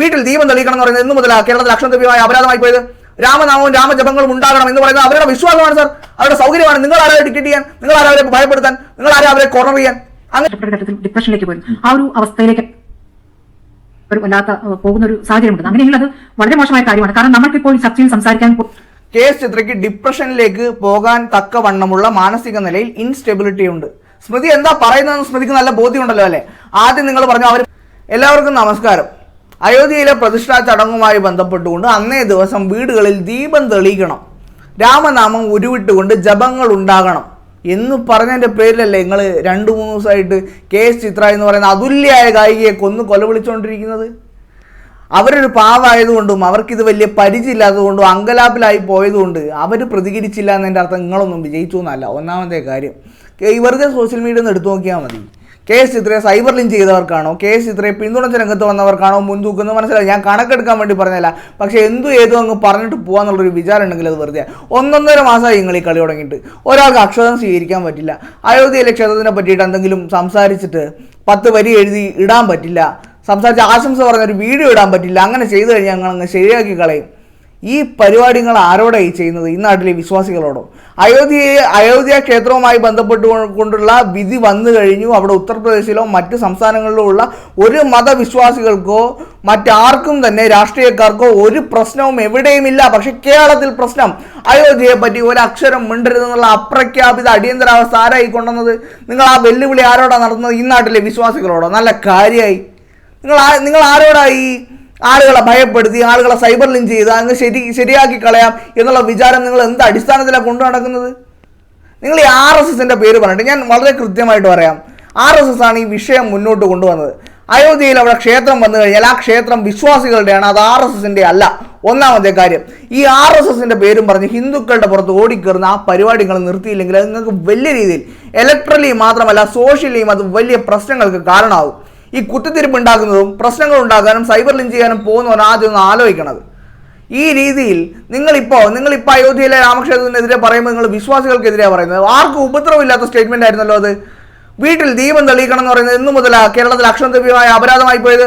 വീട്ടിൽ ദീപം തെളിയിക്കണം എന്ന് പറയുന്നത് ഇന്നു മുതൽ കേരളത്തിൽ അക്ഷരദ്രവ്യമായ അപരാധമായി പോയത്. രാമനാമവും രാമജപങ്ങളും ഉണ്ടാകണം എന്ന് പറയുന്നത് അവരുടെ വിശ്വാസമാണ് സാർ. അവരുടെ സൗകര്യമാണ്. നിങ്ങൾ ആരെ ഡിക്റ്റേറ്റ് ചെയ്യാൻ? നിങ്ങൾ ആരെ അവരെ ഭയപ്പെടുത്താൻ? നിങ്ങൾ ആരെ അവരെ കോർണർ ചെയ്യാൻ? അങ്ങനെ ഡിപ്രഷനിലേക്ക് പോയി ആ ഒരു അവസ്ഥയിലേക്ക് ഒരു വല്ലാത്ത പോകുന്ന ഒരു സാഹചര്യമുണ്ട്. അങ്ങനെയെങ്കിൽ അത് വളരെ മോശമായ കാര്യമാണ്. കാരണം നമുക്ക് ഇപ്പോൾ ചർച്ചയിൽ സംസാരിക്കാൻ കെ എസ് ചിത്രയ്ക്ക് ഡിപ്രഷനിലേക്ക് പോകാൻ തക്കവണ്ണമുള്ള മാനസിക നിലയിൽ ഇൻസ്റ്റെബിലിറ്റി ഉണ്ട്. സ്മൃതി എന്താ പറയുന്നതെന്ന് സ്മൃതിക്ക് നല്ല ബോധ്യമുണ്ടല്ലോ അല്ലേ? ആദ്യം നിങ്ങൾ പറഞ്ഞു അവർ എല്ലാവർക്കും നമസ്കാരം. അയോധ്യയിലെ പ്രതിഷ്ഠാ ചടങ്ങുമായി ബന്ധപ്പെട്ടുകൊണ്ട് അന്നേ ദിവസം വീടുകളിൽ ദീപം തെളിയിക്കണം. രാമനാമം ഉരുവിട്ടുകൊണ്ട് ജപങ്ങൾ ഉണ്ടാകണം. എന്ന് പറഞ്ഞതിന്റെ പേരിലല്ലേ നിങ്ങൾ രണ്ട് മൂന്ന് ദിവസമായിട്ട് കെ എസ് ചിത്ര എന്ന് പറയുന്ന അതുല്യായ ഗായികയെ കൊന്ന് കൊലവിളിച്ചുകൊണ്ടിരിക്കുന്നത് അവരൊരു പാവായതുകൊണ്ടും അവർക്കിത് വലിയ പരിചയമില്ലാത്തതുകൊണ്ടും അങ്കലാപ്പിലായി പോയതുകൊണ്ട് അവർ പ്രതികരിച്ചില്ല എന്നതിന്റെ അർത്ഥം നിങ്ങളൊന്നും വിജയിച്ചു എന്നല്ല. ഒന്നാമത്തെ കാര്യം. ഈ വെറുതെ സോഷ്യൽ മീഡിയ ഒന്ന് എടുത്തു നോക്കിയാൽ മതി. കെ എസ് ചിത്രയെ സൈബർ ലിങ്ക് ചെയ്തവർക്കാണോ? കെ എസ് ചിത്രയെ പിന്തുണച്ച രംഗത്ത് വന്നവർക്കാണോ? മുൻതൂക്കുന്നത് മനസ്സിലായി. ഞാൻ കണക്കെടുക്കാൻ വേണ്ടി പറഞ്ഞല്ല പക്ഷേ എന്തു ഏതോ അങ്ങ് പറഞ്ഞിട്ട് പോകാന്നുള്ളൊരു വിചാരം ഉണ്ടെങ്കിൽ അത് വെറുതെ. ഒന്നൊന്നര മാസമായി നിങ്ങൾ ഈ കളി തുടങ്ങിയിട്ട്. ഒരാൾക്ക് അക്ഷതം സ്വീകരിക്കാൻ പറ്റില്ല. അയോധ്യയിലെ ക്ഷേത്രത്തിനെ പറ്റിയിട്ട് എന്തെങ്കിലും സംസാരിച്ചിട്ട് പത്ത് വരി എഴുതി ഇടാൻ പറ്റില്ല. സംസാരിച്ച് ആശംസ പറഞ്ഞൊരു വീഡിയോ ഇടാൻ പറ്റില്ല. അങ്ങനെ ചെയ്തു കഴിഞ്ഞാൽ ഞങ്ങൾ അങ്ങ് ശരിയാക്കി കളയും. ഈ പരിപാടികൾ ആരോടായി ചെയ്യുന്നത് ഈ നാട്ടിലെ വിശ്വാസികളോടോ? അയോധ്യയെ അയോധ്യ ക്ഷേത്രവുമായി ബന്ധപ്പെട്ട് കൊണ്ടുള്ള വിധി വന്നു കഴിഞ്ഞു. അവിടെ ഉത്തർപ്രദേശിലോ മറ്റ് സംസ്ഥാനങ്ങളിലോ ഉള്ള ഒരു മതവിശ്വാസികൾക്കോ മറ്റാർക്കും തന്നെ രാഷ്ട്രീയക്കാർക്കോ ഒരു പ്രശ്നവും എവിടെയുമില്ല. പക്ഷെ കേരളത്തിൽ പ്രശ്നം അയോധ്യയെ പറ്റി ഒരു അക്ഷരം മിണ്ടരുതെന്നുള്ള അപ്രഖ്യാപിത അടിയന്തരാവസ്ഥ ആരായി കൊണ്ടുവന്നത്? നിങ്ങൾ ആ വെല്ലുവിളി ആരോടാണ് നടത്തുന്നത് ഈ നാട്ടിലെ വിശ്വാസികളോടോ? നല്ല കാര്യമായി നിങ്ങൾ നിങ്ങൾ ആരോടായി ആളുകളെ ഭയപ്പെടുത്തി ആളുകളെ സൈബർ ലിങ്ക് ചെയ്ത് അങ്ങ് ശരി ശരിയാക്കി കളയാം എന്നുള്ള വിചാരം നിങ്ങൾ എന്ത് അടിസ്ഥാനത്തിലാണ് കൊണ്ടു നടക്കുന്നത് നിങ്ങൾ ഈ ആർ എസ് എസിന്റെ പേര് പറഞ്ഞിട്ട് ഞാൻ വളരെ കൃത്യമായിട്ട് പറയാം. ആർ എസ് എസ് ആണ് ഈ വിഷയം മുന്നോട്ട് കൊണ്ടുവന്നത്. അയോധ്യയിൽ അവിടെ ക്ഷേത്രം വന്നു കഴിഞ്ഞാൽ ആ ക്ഷേത്രം വിശ്വാസികളുടെയാണ് അത് ആർ എസ് എസിന്റെ അല്ല. ഒന്നാമത്തെ കാര്യം ഈ ആർ എസ് എസിന്റെ പേരും പറഞ്ഞ് ഹിന്ദുക്കളുടെ പുറത്ത് ഓടിക്കയറുന്ന ആ പരിപാടികൾ നിർത്തിയില്ലെങ്കിൽ അത് നിങ്ങൾക്ക് വലിയ രീതിയിൽ ഇലക്ട്രലി മാത്രമല്ല സോഷ്യലിയും അത് വലിയ പ്രശ്നങ്ങൾക്ക് കാരണമാകും ഈ കുത്തിത്തിരിപ്പ് ഉണ്ടാക്കുന്നതും പ്രശ്നങ്ങൾ ഉണ്ടാക്കാനും സൈബർ ലിങ്ക് ചെയ്യാനും പോകുന്നവർ ആദ്യം ഒന്ന് ആലോചിക്കണത്. ഈ രീതിയിൽ നിങ്ങളിപ്പോൾ നിങ്ങളിപ്പോൾ അയോധ്യയിലെ രാമക്ഷേത്രത്തിനെതിരെ പറയുമ്പോൾ നിങ്ങൾ വിശ്വാസികൾക്കെതിരെ പറയുന്നത്. ആർക്കും ഉപദ്രവമില്ലാത്ത സ്റ്റേറ്റ്മെന്റ് ആയിരുന്നല്ലോ അത്. വീട്ടിൽ ദീപം തെളിയിക്കണം എന്ന് പറയുന്നത് ഇന്നു മുതൽ കേരളത്തിൽ അക്ഷരദ്രവ്യമായ അപരാധമായി പോയത്.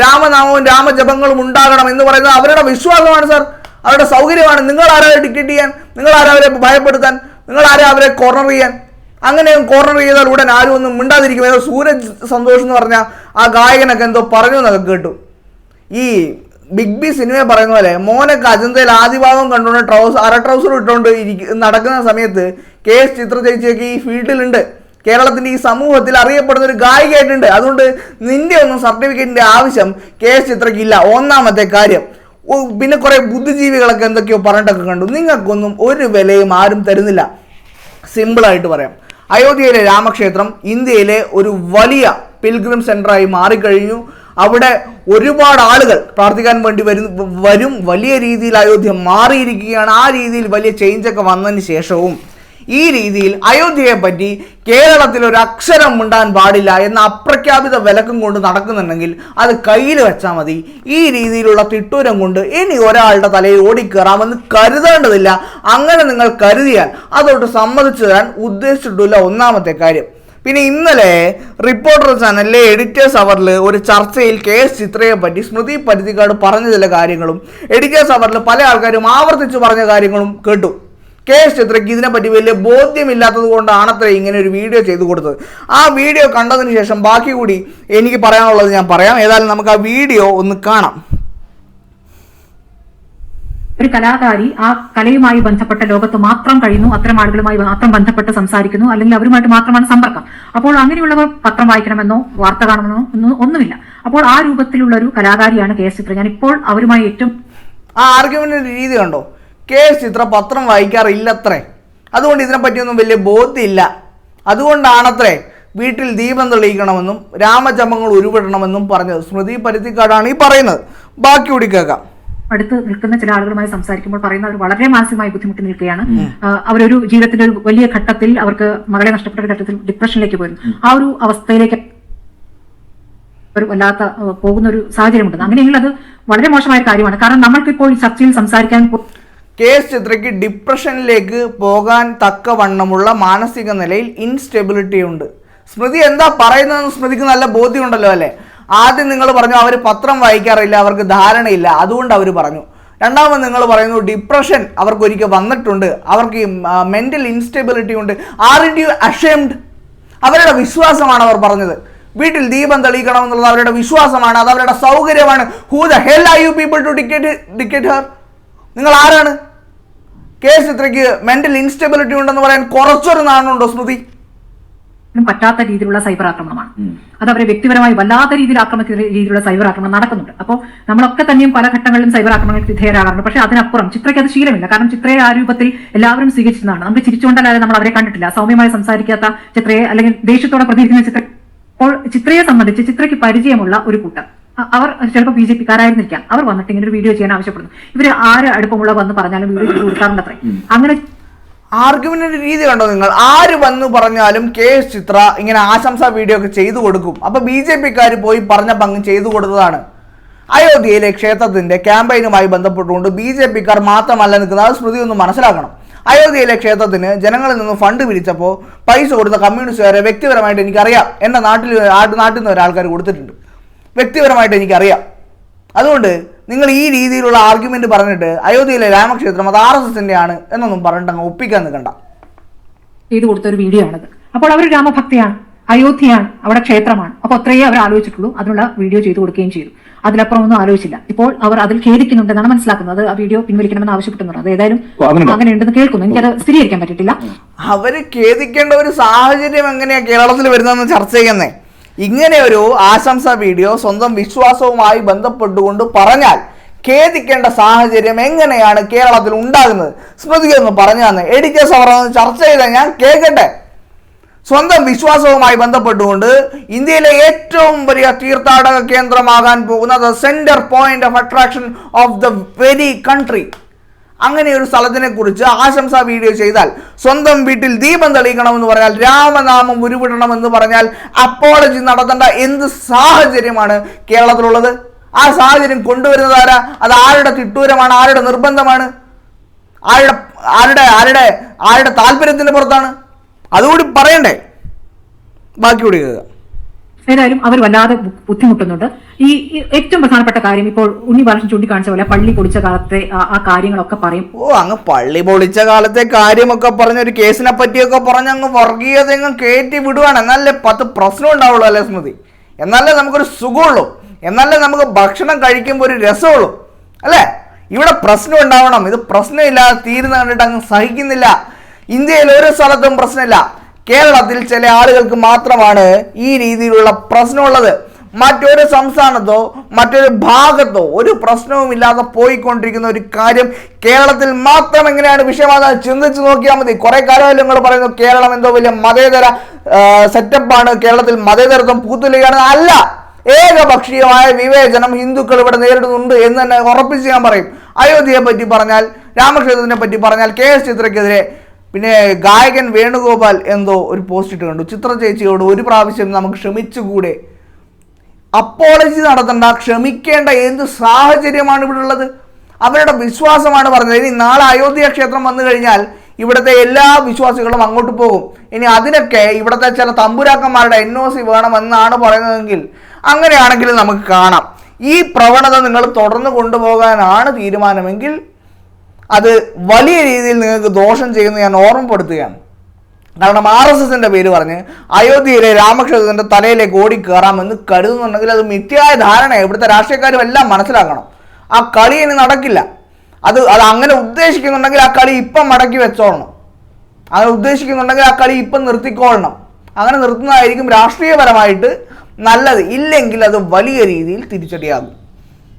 രാമനാമവും രാമജപങ്ങളും ഉണ്ടാകണം എന്ന് പറയുന്നത് അവരുടെ വിശ്വാസമാണ് സാർ. അവരുടെ സൗകര്യമാണ്. നിങ്ങൾ ആരാവരെ ഡിക്റ്റേറ്റ് ചെയ്യാൻ? നിങ്ങൾ ആരാവരെ ഭയപ്പെടുത്താൻ? നിങ്ങൾ ആരാ അവരെ കോർണർ ചെയ്യാൻ? അങ്ങനെ കോർണർ ചെയ്താൽ ഉടൻ ആരും ഒന്നും മിണ്ടാതിരിക്കും. ഏതോ സൂരജ് സന്തോഷ് എന്ന് പറഞ്ഞ ആ ഗായകനൊക്കെ എന്തോ പറഞ്ഞു എന്നൊക്കെ കേട്ടു. ഈ ബിഗ് ബി സിനിമ പറയുന്ന പോലെ മോനൊക്കെ അജന്തയിൽ ആദിഭാഗം കണ്ടുകൊണ്ട് ട്രൗസർ അര ട്രൗസർ ഇട്ടുകൊണ്ട് നടക്കുന്ന സമയത്ത് കെ എസ് ചിത്ര ചേച്ചിയൊക്കെ ഈ ഫീൽഡിലുണ്ട്. കേരളത്തിന്റെ ഈ സമൂഹത്തിൽ അറിയപ്പെടുന്ന ഒരു ഗായികയായിട്ടുണ്ട്. അതുകൊണ്ട് നിന്റെ ഒന്നും സർട്ടിഫിക്കറ്റിന്റെ ആവശ്യം കെ എസ് ചിത്രയ്ക്കില്ല. ഒന്നാമത്തെ കാര്യം പിന്നെ കുറെ ബുദ്ധിജീവികളൊക്കെ എന്തൊക്കെയോ പറഞ്ഞിട്ടൊക്കെ കണ്ടു. നിങ്ങൾക്കൊന്നും ഒരു വിലയും ആരും തരുന്നില്ല. സിമ്പിളായിട്ട് പറയാം. അയോധ്യയിലെ രാമക്ഷേത്രം ഇന്ത്യയിലെ ഒരു വലിയ പിൽഗ്രിം സെന്ററായി മാറിക്കഴിഞ്ഞു. അവിടെ ഒരുപാട് ആളുകൾ പ്രാർത്ഥിക്കാൻ വേണ്ടി വരും വരും. വലിയ രീതിയിൽ അയോധ്യ മാറിയിരിക്കുകയാണ്. ആ രീതിയിൽ വലിയ ചേഞ്ചൊക്കെ വന്നതിന് ശേഷവും ഈ രീതിയിൽ അയോധ്യയെ പറ്റി കേരളത്തിൽ ഒരു അക്ഷരം ഉണ്ടാൻ പാടില്ല എന്ന അപ്രഖ്യാപിത വിലക്കും കൊണ്ട് നടക്കുന്നുണ്ടെങ്കിൽ അത് കയ്യിൽ വെച്ചാൽ മതി. ഈ രീതിയിലുള്ള തിട്ടൂരം കൊണ്ട് ഇനി ഒരാളുടെ തലയിൽ ഓടിക്കയറാമെന്ന് കരുതേണ്ടതില്ല. അങ്ങനെ നിങ്ങൾ കരുതിയാൽ അതോട്ട് സമ്മതിച്ചു തരാൻ ഉദ്ദേശിച്ചിട്ടില്ല ഒന്നാമത്തെ കാര്യം. പിന്നെ ഇന്നലെ റിപ്പോർട്ടർ ചാനലിലെ എഡിറ്റേഴ്സ് അവറിൽ ഒരു ചർച്ചയിൽ കെ എസ് ചിത്രയെ പറ്റി സ്മൃതി പരുത്തിക്കാട് പറഞ്ഞ ചില കാര്യങ്ങളും എഡിറ്റേഴ്സ് അവറിൽ പല ആൾക്കാരും ആവർത്തിച്ച് പറഞ്ഞ കാര്യങ്ങളും കേട്ടു. കെ എസ് ചിത്രയ്ക്ക് ഇതിനെപ്പറ്റി വലിയ ബോധ്യമില്ലാത്തത് കൊണ്ടാണത്രേ ഇങ്ങനെ ഒരു വീഡിയോ ചെയ്തു കൊടുത്തത്. ആ വീഡിയോ കണ്ടതിന് ശേഷം ബാക്കി കൂടി എനിക്ക് പറയാനുള്ളത് ഞാൻ പറയാം. ഏതായാലും നമുക്ക് ആ വീഡിയോ ഒന്ന് കാണാം. ഒരു കലാകാരി ആ കലയുമായി ബന്ധപ്പെട്ട ലോകത്ത് മാത്രം കഴിയുന്നു അത്തരം ആളുകളുമായി മാത്രം ബന്ധപ്പെട്ട് സംസാരിക്കുന്നു അല്ലെങ്കിൽ അവരുമായിട്ട് മാത്രമാണ് സമ്പർക്കം. അപ്പോൾ അങ്ങനെയുള്ളവർ പത്രം വായിക്കണമെന്നോ വാർത്ത കാണണമെന്നോ ഒന്നും ഒന്നുമില്ല. അപ്പോൾ ആ രൂപത്തിലുള്ള ഒരു കലാകാരിയാണ് കെ എസ് ചിത്ര. ഞാൻ ഇപ്പോൾ അവരുമായി ഏറ്റവും ആ ആർഗ്യുമെന്റ് രീതി കണ്ടോ കെ എസ് ചിത്ര പത്രം വായിക്കാറില്ലത്രേ. അതുകൊണ്ട് ഇതിനെപ്പറ്റിയൊന്നും വലിയ ബോധ്യമില്ല. അതുകൊണ്ടാണത്രേ വീട്ടിൽ ദീപം തെളിയിക്കണമെന്നും രാമജപങ്ങൾ ഉരുവിടണമെന്നും പറഞ്ഞത്. സ്മൃതി പരുത്തിക്കാടാണ് ഈ പറയുന്നത്. ബാക്കി കൂടി കേൾക്കാം. അടുത്ത് നിൽക്കുന്ന ചില ആളുകളുമായി സംസാരിക്കുമ്പോൾ പറയുന്ന അവർ വളരെ മാനസികമായി ബുദ്ധിമുട്ടി നിൽക്കുകയാണ്. അവരൊരു ജീവിതത്തിന്റെ ഒരു വലിയ ഘട്ടത്തിൽ അവർക്ക് മകളെ നഷ്ടപ്പെട്ട ഒരു ഘട്ടത്തിൽ ഡിപ്രഷനിലേക്ക് പോയിരുന്നു. ആ ഒരു അവസ്ഥയിലേക്ക് ഒരു വല്ലാത്ത പോകുന്ന ഒരു സാഹചര്യമുണ്ട്. അങ്ങനെയെങ്കിൽ അത് വളരെ മോശമായ കാര്യമാണ്. കാരണം നമ്മൾക്കിപ്പോൾ ഇപ്പോൾ ചർച്ചയിൽ സംസാരിക്കാൻ കെ എസ് ചിത്രയ്ക്ക് ഡിപ്രഷനിലേക്ക് പോകാൻ തക്കവണ്ണമുള്ള മാനസിക നിലയിൽ ഇൻസ്റ്റെബിലിറ്റി ഉണ്ട്. സ്മൃതി എന്താ പറയുന്നതെന്ന് സ്മൃതിക്ക് നല്ല ബോധ്യമുണ്ടല്ലോ അല്ലേ? ആദ്യം നിങ്ങൾ പറഞ്ഞു അവർ പത്രം വായിക്കാറില്ല അവർക്ക് ധാരണയില്ല. അതുകൊണ്ട് അവർ പറഞ്ഞു. രണ്ടാമത് നിങ്ങൾ പറയുന്നു ഡിപ്രഷൻ അവർക്ക് ഒരിക്കൽ വന്നിട്ടുണ്ട്. അവർക്ക് മെന്റൽ ഇൻസ്റ്റെബിലിറ്റി ഉണ്ട്. ആർ ഇൻ യു അഷേംഡ് അവരുടെ വിശ്വാസമാണ് അവർ പറഞ്ഞത്. വീട്ടിൽ ദീപം തെളിയിക്കണം എന്നുള്ളത് അവരുടെ വിശ്വാസമാണ് അത് അവരുടെ സൗകര്യമാണ്. Who the hell are you people to dictate dictate her നിങ്ങൾ ആരാണ്? കേസ് ചിത്രയ്ക്ക് മെന്റൽ ഇൻസ്റ്റെബിലിറ്റി ഉണ്ടെന്ന് പറയാൻ കുറച്ചൊരു നാണുണ്ടോ സ്മൃതി? പറ്റാത്ത രീതിയിലുള്ള സൈബർ ആക്രമണമാണ്. അത് അവരെ വ്യക്തിപരമായി വല്ലാത്ത രീതിയിൽ ആക്രമിക്കുന്ന രീതിയിലുള്ള സൈബർ ആക്രമണം നടക്കുന്നുണ്ട്. അപ്പോൾ നമ്മളൊക്കെ തന്നെയും പല ഘട്ടങ്ങളിലും സൈബർ ആക്രമണങ്ങൾക്ക് വിധേയരാകാറുണ്ട്. പക്ഷേ അതിനപ്പുറം ചിത്രയ്ക്ക് അത് ശീലമില്ല. കാരണം ചിത്രയെ ആ രൂപത്തിൽ എല്ലാവരും സ്വീകരിച്ചതാണ് നമുക്ക് ചിരിച്ചുകൊണ്ടല്ലാതെ നമ്മൾ അവരെ കണ്ടിട്ടില്ല. സൗമ്യമായി സംസാരിക്കാത്ത ചിത്രയെ അല്ലെങ്കിൽ ദേഷ്യത്തോടെ പ്രതികരിക്കുന്ന ചിത്ര അപ്പോൾ ചിത്രയെ സംബന്ധിച്ച് ചിത്രയ്ക്ക് പരിചയമുള്ള ഒരു കൂട്ടം. അവർ ചിലപ്പോൾ ബി ജെ പിക്കാരായിരുന്നിരിക്കാം. അവർ വന്നിട്ട് ഇങ്ങനെ ഒരു വീഡിയോ ചെയ്യാൻ ആവശ്യപ്പെടുന്നു. ഇവർ ആര് അടുപ്പമുള്ള വന്ന് പറഞ്ഞാലും വീഡിയോ ചെയ്ത് കൊടുക്കാറുണ്ടത്രേ. അങ്ങനെ ആർഗ്യുമെന്റിന്റെ രീതി കണ്ടോ നിങ്ങൾ? ആര് വന്നു പറഞ്ഞാലും കെ എസ് ചിത്ര ഇങ്ങനെ ആശംസാ വീഡിയോ ഒക്കെ ചെയ്തു കൊടുക്കും. അപ്പൊ ബി ജെ പിക്കാർ പോയി പറഞ്ഞ പങ്ക് ചെയ്തു കൊടുത്തതാണ്. അയോധ്യയിലെ ക്ഷേത്രത്തിന്റെ ക്യാമ്പയിനുമായി ബന്ധപ്പെട്ടുകൊണ്ട് ബി ജെ പിക്കാർ മാത്രമല്ല നിൽക്കുന്നത്. അത് സ്മൃതി ഒന്ന് മനസ്സിലാക്കണം. അയോധ്യയിലെ ക്ഷേത്രത്തിന് ജനങ്ങളിൽ നിന്ന് ഫണ്ട് പിരിച്ചപ്പോൾ പൈസ കൊടുത്ത കമ്മ്യൂണിസ്റ്റുകാരെ വ്യക്തിപരമായിട്ട് എനിക്കറിയാം. എന്റെ നാട്ടിൽ നാട്ടിൽ നിന്ന് ഒരാൾക്കാർ കൊടുത്തിട്ടുണ്ട്. വ്യക്തിപരമായിട്ട് എനിക്കറിയാം. അതുകൊണ്ട് നിങ്ങൾ ഈ രീതിയിലുള്ള ആർഗ്യുമെന്റ് പറഞ്ഞിട്ട് അയോധ്യയിലെ രാമക്ഷേത്രം അത് ആർ എസ് എസിന്റെ ആണ് എന്നൊന്നും പറഞ്ഞിട്ട് അങ്ങ് ഒപ്പിക്കാൻ നിൽക്കണ്ട. ചെയ്തു കൊടുത്ത ഒരു വീഡിയോ ആണത്. അപ്പോൾ അവർ രാമഭക്തിയാണ് അയോധ്യയാണ് അവിടെ ക്ഷേത്രമാണ്. അപ്പോൾ അത്രയേ അവർ ആലോചിച്ചിട്ടുള്ളൂ. അതിനുള്ള വീഡിയോ ചെയ്തു കൊടുക്കുകയും ചെയ്തു. അതിലപ്പുറം ഒന്നും ആലോചിച്ചില്ല. ഇപ്പോൾ അവർ അതിൽ ഖേദിക്കുന്നുണ്ടെന്നാണ് മനസ്സിലാക്കുന്നത്. അത് ആ വീഡിയോ പിൻവലിക്കണമെന്ന് ആവശ്യപ്പെട്ടുന്നത് അത് ഏതായാലും? അങ്ങനെ ഉണ്ടെന്ന് കേൾക്കുന്നു. എനിക്കത് സ്ഥിരീകരിക്കാൻ പറ്റിയിട്ടില്ല. അവർ ഖേദിക്കേണ്ട ഒരു സാഹചര്യം എങ്ങനെയാ കേരളത്തിൽ വരുന്നതെന്ന് ചർച്ച ചെയ്യുന്നേ? ഇങ്ങനെ ഒരു ആശംസ വീഡിയോ സ്വന്തം വിശ്വാസവുമായി ബന്ധപ്പെട്ടുകൊണ്ട് പറഞ്ഞാൽ ഖേദിക്കേണ്ട സാഹചര്യം എങ്ങനെയാണ് കേരളത്തിൽ ഉണ്ടാകുന്നത്? സ്മൃതി ഒന്ന് പറഞ്ഞു തന്നെ സവർന്ന് ചർച്ച ചെയ്ത ഞാൻ കേൾക്കട്ടെ. സ്വന്തം വിശ്വാസവുമായി ബന്ധപ്പെട്ടുകൊണ്ട് ഇന്ത്യയിലെ ഏറ്റവും വലിയ തീർത്ഥാടക കേന്ദ്രമാകാൻ പോകുന്നത് centre point of attraction of the very country അങ്ങനെ ഒരു സ്ഥലത്തിനെ കുറിച്ച് ആശംസാ വീഡിയോ ചെയ്താൽ സ്വന്തം വീട്ടിൽ ദീപം തെളിയിക്കണമെന്ന് പറഞ്ഞാൽ രാമനാമം ഉരുവിടണമെന്ന് പറഞ്ഞാൽ അപ്പോളജി നടത്തേണ്ട എന്ത് സാഹചര്യമാണ് കേരളത്തിലുള്ളത്? ആ സാഹചര്യം കൊണ്ടുവരുന്നത് ആരാ? അത് ആരുടെ തിട്ടൂരമാണ്? ആരുടെ നിർബന്ധമാണ്? ആരുടെ ആരുടെ ആരുടെ ആരുടെ താല്പര്യത്തിന് പുറത്താണ്? അതുകൂടി പറയണ്ടേ? ബാക്കി കൂടി കേൾക്കാം. ഏതായാലും അവർ വല്ലാതെ ബുദ്ധിമുട്ടുന്നുണ്ട്. ഈ ഏറ്റവും പ്രധാനപ്പെട്ട കാര്യം ഇപ്പോൾ ഉണ്ണി ബാലകൃഷ്ണൻ ചൂണ്ടിക്കാണിച്ച പോലെ പള്ളി പൊളിച്ച കാലത്തെ ആ- കാര്യങ്ങളൊക്കെ പറയും. ഓ അങ്ങ് പള്ളി പൊളിച്ച കാലത്തെ കാര്യമൊക്കെ പറഞ്ഞ ഒരു കേസിനെ പറ്റിയൊക്കെ പറഞ്ഞ് അങ്ങ് വർഗീയത കയറ്റി വിടുവാണ്. എന്നാലേ പത്ത് പ്രശ്നം ഉണ്ടാവുള്ളൂ അല്ലേ സ്മൃതി? എന്നാലേ നമുക്കൊരു സുഖമുള്ളൂ. എന്നാലേ നമുക്ക് ഭക്ഷണം കഴിക്കുമ്പോൾ ഒരു രസമുള്ളൂ. അല്ലേ? ഇവിടെ പ്രശ്നം ഉണ്ടാവണം. ഇത് പ്രശ്നമില്ലാതെ തീരുന്ന കണ്ടിട്ട് അങ്ങ് സഹിക്കുന്നില്ല. ഇന്ത്യയിൽ ഒരു സ്ഥലത്തും പ്രശ്നമില്ല. കേരളത്തിൽ ചില ആളുകൾക്ക് മാത്രമാണ് ഈ രീതിയിലുള്ള പ്രശ്നമുള്ളത്. മറ്റൊരു സംസ്ഥാനത്തോ മറ്റൊരു ഭാഗത്തോ ഒരു പ്രശ്നവുമില്ലാതെ പോയിക്കൊണ്ടിരിക്കുന്ന ഒരു കാര്യം കേരളത്തിൽ മാത്രം എങ്ങനെയാണ് വിഷയമാകാൻ ചിന്തിച്ചു നോക്കിയാൽ മതി. കുറെ കാലമല്ലോ നിങ്ങൾ പറയുന്നു. കേരളം എന്തോ വലിയ മതേതര സെറ്റപ്പാണ്. കേരളത്തിൽ മതേതരത്വം പൂത്തുലയാണ് അല്ല ഏകപക്ഷീയമായ വിവേചനം ഹിന്ദുക്കൾ ഇവിടെ നേരിടുന്നുണ്ട് എന്ന് തന്നെ ഉറപ്പിച്ച് ഞാൻ പറയും. അയോധ്യയെ പറ്റി പറഞ്ഞാൽ രാമക്ഷേത്രത്തിനെ പറ്റി പറഞ്ഞാൽ കെ എസ് ചിത്രയ്ക്കെതിരെ പിന്നെ ഗായകൻ വേണുഗോപാൽ എന്തോ ഒരു പോസ്റ്റ് ഇട്ട് കണ്ടു ചിത്ര ചേച്ചിയോട് ഒരു പ്രാവശ്യം നമുക്ക് ക്ഷമിച്ചുകൂടെ? അപ്പോളജി നടത്തണ്ട ക്ഷമിക്കേണ്ട എന്ത് സാഹചര്യമാണ് ഇവിടെ ഉള്ളത്? അവരുടെ വിശ്വാസമാണ് പറഞ്ഞത്. ഇനി നാളെ അയോധ്യ ക്ഷേത്രം വന്നു കഴിഞ്ഞാൽ ഇവിടുത്തെ എല്ലാ വിശ്വാസികളും അങ്ങോട്ട് പോകും. ഇനി അതിനൊക്കെ ഇവിടുത്തെ ചില തമ്പുരാക്കന്മാരുടെ എൻ ഒ സി വേണമെന്നാണ് പറയുന്നതെങ്കിൽ അങ്ങനെയാണെങ്കിൽ നമുക്ക് കാണാം. ഈ പ്രവണത നിങ്ങൾ തുടർന്ന് കൊണ്ടുപോകാനാണ് തീരുമാനമെങ്കിൽ അത് വലിയ രീതിയിൽ നിങ്ങൾക്ക് ദോഷം ചെയ്യുന്ന ഞാൻ ഓർമ്മപ്പെടുത്തുകയാണ്. കാരണം ആർ എസ് എസിന്റെ പേര് പറഞ്ഞ് അയോധ്യയിലെ രാമക്ഷേത്രത്തിന്റെ തലയിലേക്ക് ഓടി കയറാമെന്ന് കരുതുന്നുണ്ടെങ്കിൽ അത് മിഥ്യായ ധാരണ ഇവിടുത്തെ രാഷ്ട്രീയക്കാരും എല്ലാം മനസ്സിലാക്കണം. ആ കളി ഇനി നടക്കില്ല. അത് അത് അങ്ങനെ ഉദ്ദേശിക്കുന്നുണ്ടെങ്കിൽ ആ കളി ഇപ്പം മടക്കി വെച്ചോളണം. അങ്ങനെ ഉദ്ദേശിക്കുന്നുണ്ടെങ്കിൽ ആ കളി ഇപ്പം നിർത്തിക്കോളണം അങ്ങനെ നിർത്തുന്നതായിരിക്കും രാഷ്ട്രീയപരമായിട്ട് നല്ലത്. ഇല്ലെങ്കിൽ അത് വലിയ രീതിയിൽ തിരിച്ചടിയാകും.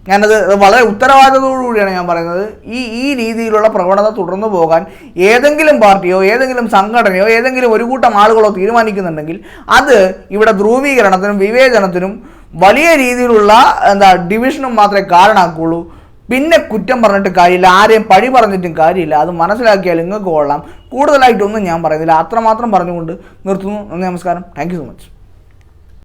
ഞാനത് വളരെ ഉത്തരവാദിത്തത്തോടുകൂടിയാണ് ഞാൻ പറയുന്നത്. ഈ ഈ രീതിയിലുള്ള പ്രവണത തുടർന്നു പോകാൻ ഏതെങ്കിലും പാർട്ടിയോ ഏതെങ്കിലും സംഘടനയോ ഏതെങ്കിലും ഒരു കൂട്ടം ആളുകളോ തീരുമാനിക്കുന്നുണ്ടെങ്കിൽ അത് ഇവിടെ ധ്രുവീകരണത്തിനും വിവേചനത്തിനും വലിയ രീതിയിലുള്ള എന്താ ഡിവിഷനും മാത്രമേ കാരണമാക്കുള്ളൂ പിന്നെ കുറ്റം പറഞ്ഞിട്ട് കാര്യമില്ല. ആരെയും പഴി പറഞ്ഞിട്ടും കാര്യമില്ല. അത് മനസ്സിലാക്കിയാൽ നിങ്ങൾക്ക് കൊള്ളാം. കൂടുതലായിട്ടൊന്നും ഞാൻ പറയുന്നില്ല. അത്രമാത്രം പറഞ്ഞുകൊണ്ട് നിർത്തുന്നു. നന്ദി നമസ്കാരം. Thank so much